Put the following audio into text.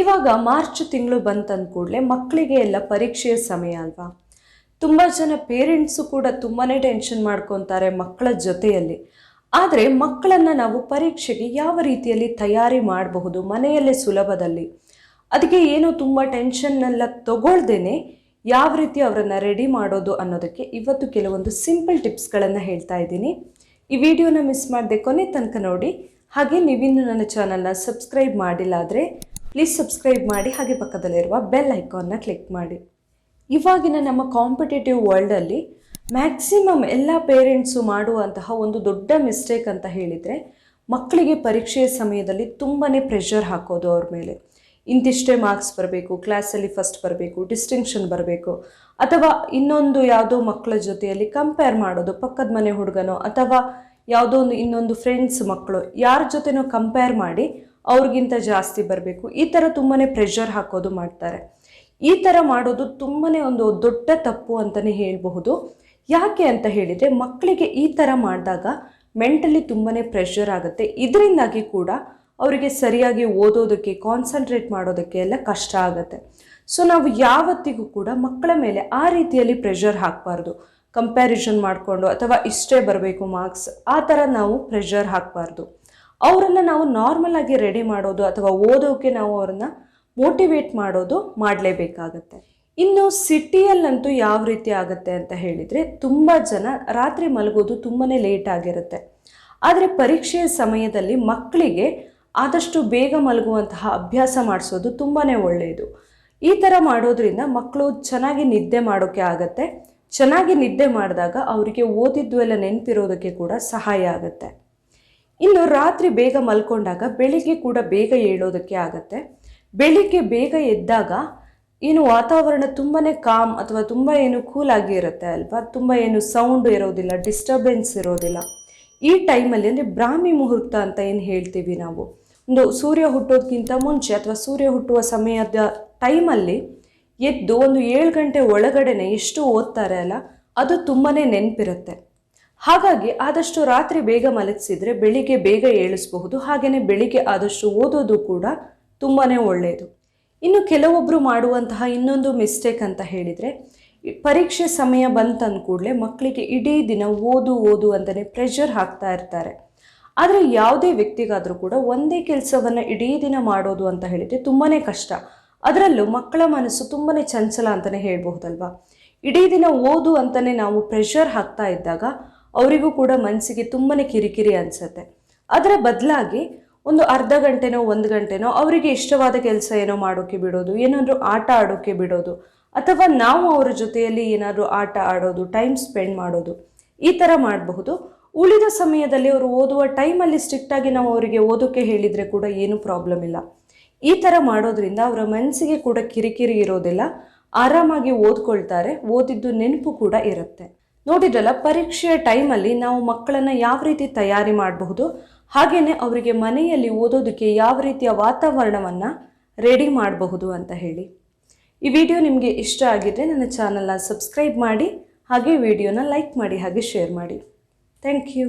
ಇವಾಗ ಮಾರ್ಚ್ ತಿಂಗಳು ಬಂತಂದ ಕೂಡಲೇ ಮಕ್ಕಳಿಗೆ ಎಲ್ಲ ಪರೀಕ್ಷೆಯ ಸಮಯ ಅಲ್ವಾ? ತುಂಬ ಜನ ಪೇರೆಂಟ್ಸು ಕೂಡ ತುಂಬಾ ಟೆನ್ಷನ್ ಮಾಡ್ಕೊತಾರೆ ಮಕ್ಕಳ ಜೊತೆಯಲ್ಲಿ. ಆದರೆ ಮಕ್ಕಳನ್ನು ನಾವು ಪರೀಕ್ಷೆಗೆ ಯಾವ ರೀತಿಯಲ್ಲಿ ತಯಾರಿ ಮಾಡಬಹುದು ಮನೆಯಲ್ಲೇ ಸುಲಭದಲ್ಲಿ? ಅದಕ್ಕೆ ಏನು ತುಂಬ ಟೆನ್ಷನ್ನೆಲ್ಲ ತಗೊಳ್ದೇನೆ ಯಾವ ರೀತಿ ಅವರನ್ನು ರೆಡಿ ಮಾಡೋದು ಅನ್ನೋದಕ್ಕೆ ಇವತ್ತು ಕೆಲವೊಂದು ಸಿಂಪಲ್ ಟಿಪ್ಸ್ಗಳನ್ನು ಹೇಳ್ತಾ ಇದ್ದೀನಿ. ಈ ವಿಡಿಯೋನ ಮಿಸ್ ಮಾಡದೆ ಕೊನೆ ತನಕ ನೋಡಿ. ಹಾಗೆ ನೀವಿನ್ನು ನನ್ನ ಚಾನಲ್ನ ಸಬ್ಸ್ಕ್ರೈಬ್ ಮಾಡಿಲ್ಲ ಆದರೆ ಪ್ಲೀಸ್ ಸಬ್ಸ್ಕ್ರೈಬ್ ಮಾಡಿ ಹಾಗೆ ಪಕ್ಕದಲ್ಲಿರುವ ಬೆಲ್ ಐಕಾನ್ನ ಕ್ಲಿಕ್ ಮಾಡಿ. ಇವಾಗಿನ ನಮ್ಮ ಕಾಂಪಿಟೇಟಿವ್ ವರ್ಲ್ಡಲ್ಲಿ ಮ್ಯಾಕ್ಸಿಮಮ್ ಎಲ್ಲ ಪೇರೆಂಟ್ಸು ಮಾಡುವಂತಹ ಒಂದು ದೊಡ್ಡ ಮಿಸ್ಟೇಕ್ ಅಂತ ಹೇಳಿದರೆ ಮಕ್ಕಳಿಗೆ ಪರೀಕ್ಷೆಯ ಸಮಯದಲ್ಲಿ ತುಂಬಾ ಪ್ರೆಷರ್ ಹಾಕೋದು ಅವ್ರ ಮೇಲೆ. ಇಂತಿಷ್ಟೇ ಮಾರ್ಕ್ಸ್ ಬರಬೇಕು ಕ್ಲಾಸಲ್ಲಿ ಫಸ್ಟ್ ಬರಬೇಕು ಡಿಸ್ಟಿಂಕ್ಷನ್ ಬರಬೇಕು. ಅಥವಾ ಇನ್ನೊಂದು ಯಾವುದೋ ಮಕ್ಕಳ ಜೊತೆಯಲ್ಲಿ ಕಂಪೇರ್ ಮಾಡೋದು, ಪಕ್ಕದ ಮನೆ ಹುಡುಗನೋ ಅಥವಾ ಯಾವುದೋ ಒಂದು ಇನ್ನೊಂದು ಫ್ರೆಂಡ್ಸ್ ಮಕ್ಕಳು, ಯಾರ ಜೊತೆನೋ ಕಂಪೇರ್ ಮಾಡಿ ಅವ್ರಿಗಿಂತ ಜಾಸ್ತಿ ಬರಬೇಕು. ಈ ಥರ ತುಂಬಾ ಪ್ರೆಷರ್ ಹಾಕೋದು ಮಾಡ್ತಾರೆ. ಈ ಥರ ಮಾಡೋದು ತುಂಬಾ ಒಂದು ದೊಡ್ಡ ತಪ್ಪು ಅಂತಲೇ ಹೇಳಬಹುದು. ಯಾಕೆ ಅಂತ ಹೇಳಿದರೆ ಮಕ್ಕಳಿಗೆ ಈ ಥರ ಮಾಡಿದಾಗ ಮೆಂಟಲಿ ತುಂಬಾ ಪ್ರೆಷರ್ ಆಗುತ್ತೆ. ಇದರಿಂದಾಗಿ ಕೂಡ ಅವರಿಗೆ ಸರಿಯಾಗಿ ಓದೋದಕ್ಕೆ ಕಾನ್ಸಂಟ್ರೇಟ್ ಮಾಡೋದಕ್ಕೆ ಎಲ್ಲ ಕಷ್ಟ ಆಗುತ್ತೆ. ಸೊ ನಾವು ಯಾವತ್ತಿಗೂ ಕೂಡ ಮಕ್ಕಳ ಮೇಲೆ ಆ ರೀತಿಯಲ್ಲಿ ಪ್ರೆಷರ್ ಹಾಕಬಾರ್ದು. ಕಂಪ್ಯಾರಿಸನ್ ಮಾಡಿಕೊಂಡು ಅಥವಾ ಇಷ್ಟೇ ಬರಬೇಕು ಮಾರ್ಕ್ಸ್ ಆ ಥರ ನಾವು ಪ್ರೆಷರ್ ಹಾಕಬಾರ್ದು. ಅವರನ್ನು ನಾವು ನಾರ್ಮಲ್ ಆಗಿ ರೆಡಿ ಮಾಡೋದು ಅಥವಾ ಓದೋಕ್ಕೆ ನಾವು ಅವ್ರನ್ನ ಮೋಟಿವೇಟ್ ಮಾಡೋದು ಮಾಡಲೇಬೇಕಾಗತ್ತೆ. ಇನ್ನು ಸಿಟಿಯಲ್ಲಂತೂ ಯಾವ ರೀತಿ ಆಗುತ್ತೆ ಅಂತ ಹೇಳಿದರೆ ತುಂಬ ಜನ ರಾತ್ರಿ ಮಲಗೋದು ತುಂಬಾ ಲೇಟ್ ಆಗಿರುತ್ತೆ. ಆದರೆ ಪರೀಕ್ಷೆಯ ಸಮಯದಲ್ಲಿ ಮಕ್ಕಳಿಗೆ ಆದಷ್ಟು ಬೇಗ ಮಲಗುವಂತಹ ಅಭ್ಯಾಸ ಮಾಡಿಸೋದು ತುಂಬಾ ಒಳ್ಳೆಯದು. ಈ ಥರ ಮಾಡೋದ್ರಿಂದ ಮಕ್ಕಳು ಚೆನ್ನಾಗಿ ನಿದ್ದೆ ಮಾಡೋಕ್ಕೆ ಆಗತ್ತೆ. ಚೆನ್ನಾಗಿ ನಿದ್ದೆ ಮಾಡಿದಾಗ ಅವರಿಗೆ ಓದಿದ್ದು ಎಲ್ಲ ನೆನಪಿರೋದಕ್ಕೆ ಕೂಡ ಸಹಾಯ ಆಗುತ್ತೆ. ಇನ್ನು ರಾತ್ರಿ ಬೇಗ ಮಲ್ಕೊಂಡಾಗ ಬೆಳಿಗ್ಗೆ ಕೂಡ ಬೇಗ ಏಳೋದಕ್ಕೆ ಆಗತ್ತೆ. ಬೆಳಿಗ್ಗೆ ಬೇಗ ಎದ್ದಾಗ ಏನು ವಾತಾವರಣ ತುಂಬಾ ಕಾಮ್ ಅಥವಾ ತುಂಬ ಏನು ಕೂಲ್ ಆಗಿ ಇರುತ್ತೆ ಅಲ್ವಾ? ತುಂಬ ಏನು ಸೌಂಡ್ ಇರೋದಿಲ್ಲ ಡಿಸ್ಟರ್ಬೆನ್ಸ್ ಇರೋದಿಲ್ಲ. ಈ ಟೈಮಲ್ಲಿ ಅಂದರೆ ಬ್ರಾಹ್ಮಿ ಮುಹೂರ್ತ ಅಂತ ಏನು ಹೇಳ್ತೀವಿ ನಾವು? ಒಂದು ಸೂರ್ಯ ಹುಟ್ಟೋದಕ್ಕಿಂತ ಮುಂಚೆ ಅಥವಾ ಸೂರ್ಯ ಹುಟ್ಟುವ ಸಮಯದ ಟೈಮಲ್ಲಿ ಎದ್ದು ಒಂದು ಏಳು ಗಂಟೆ ಒಳಗಡೆನೆ ಎಷ್ಟು ಓದ್ತಾರೆ ಅಲ್ಲ, ಅದು ತುಂಬಾ ನೆನಪಿರುತ್ತೆ. ಹಾಗಾಗಿ ಆದಷ್ಟು ರಾತ್ರಿ ಬೇಗ ಮಲಗಿಸಿದ್ರೆ ಬೆಳಿಗ್ಗೆ ಬೇಗ ಏಳಿಸಬಹುದು. ಹಾಗೆಯೇ ಬೆಳಿಗ್ಗೆ ಆದಷ್ಟು ಓದೋದು ಕೂಡ ತುಂಬಾ ಒಳ್ಳೆಯದು ಇನ್ನು ಕೆಲವೊಬ್ಬರು ಮಾಡುವಂತಹ ಇನ್ನೊಂದು ಮಿಸ್ಟೇಕ್ ಅಂತ ಹೇಳಿದರೆ ಪರೀಕ್ಷೆ ಸಮಯ ಬಂತಂದ ಕೂಡಲೇ ಮಕ್ಕಳಿಗೆ ಇಡೀ ದಿನ ಓದು ಓದು ಅಂತಲೇ ಪ್ರೆಷರ್ ಹಾಕ್ತಾ ಇರ್ತಾರೆ. ಆದರೆ ಯಾವುದೇ ವ್ಯಕ್ತಿಗಾದರೂ ಕೂಡ ಒಂದೇ ಕೆಲಸವನ್ನು ಇಡೀ ದಿನ ಮಾಡೋದು ಅಂತ ಹೇಳಿದರೆ ತುಂಬಾ ಕಷ್ಟ. ಅದರಲ್ಲೂ ಮಕ್ಕಳ ಮನಸ್ಸು ತುಂಬಾ ಚಂಚಲ ಅಂತಲೇ ಹೇಳ್ಬಹುದಲ್ವಾ? ಇಡೀ ದಿನ ಓದು ಅಂತಲೇ ನಾವು ಪ್ರೆಷರ್ ಹಾಕ್ತಾ ಇದ್ದಾಗ ಅವರಿಗೂ ಕೂಡ ಮನಸ್ಸಿಗೆ ತುಂಬಾ ಕಿರಿಕಿರಿ ಅನಿಸುತ್ತೆ. ಅದರ ಬದಲಾಗಿ ಒಂದು ಅರ್ಧ ಗಂಟೆನೋ ಒಂದು ಗಂಟೆನೋ ಅವರಿಗೆ ಇಷ್ಟವಾದ ಕೆಲಸ ಏನೋ ಮಾಡೋಕ್ಕೆ ಬಿಡೋದು, ಏನಾದರೂ ಆಟ ಆಡೋಕ್ಕೆ ಬಿಡೋದು, ಅಥವಾ ನಾವು ಅವರ ಜೊತೆಯಲ್ಲಿ ಏನಾದರೂ ಆಟ ಆಡೋದು ಟೈಮ್ ಸ್ಪೆಂಡ್ ಮಾಡೋದು, ಈ ಥರ ಮಾಡಬಹುದು. ಉಳಿದ ಸಮಯದಲ್ಲಿ ಅವರು ಓದುವ ಟೈಮಲ್ಲಿ ಸ್ಟ್ರಿಕ್ಟಾಗಿ ನಾವು ಅವರಿಗೆ ಓದೋಕ್ಕೆ ಹೇಳಿದರೆ ಕೂಡ ಏನೂ ಪ್ರಾಬ್ಲಮ್ ಇಲ್ಲ. ಈ ಥರ ಮಾಡೋದ್ರಿಂದ ಅವರ ಮನಸ್ಸಿಗೆ ಕೂಡ ಕಿರಿಕಿರಿ ಇರೋದಿಲ್ಲ. ಆರಾಮಾಗಿ ಓದ್ಕೊಳ್ತಾರೆ, ಓದಿದ್ದು ನೆನಪು ಕೂಡ ಇರುತ್ತೆ. ನೋಡಿದ್ರಲ್ಲ, ಪರೀಕ್ಷೆಯ ಟೈಮಲ್ಲಿ ನಾವು ಮಕ್ಕಳನ್ನು ಯಾವ ರೀತಿ ತಯಾರಿ ಮಾಡಬಹುದು ಹಾಗೆಯೇ ಅವರಿಗೆ ಮನೆಯಲ್ಲಿ ಓದೋದಕ್ಕೆ ಯಾವ ರೀತಿಯ ವಾತಾವರಣವನ್ನು ರೆಡಿ ಮಾಡಬಹುದು ಅಂತ ಹೇಳಿ. ಈ ವಿಡಿಯೋ ನಿಮಗೆ ಇಷ್ಟ ಆಗಿದ್ದರೆ ನನ್ನ ಚಾನಲ್ನ ಸಬ್ಸ್ಕ್ರೈಬ್ ಮಾಡಿ, ಹಾಗೆ ವಿಡಿಯೋನ ಲೈಕ್ ಮಾಡಿ, ಹಾಗೆ ಶೇರ್ ಮಾಡಿ. Thank you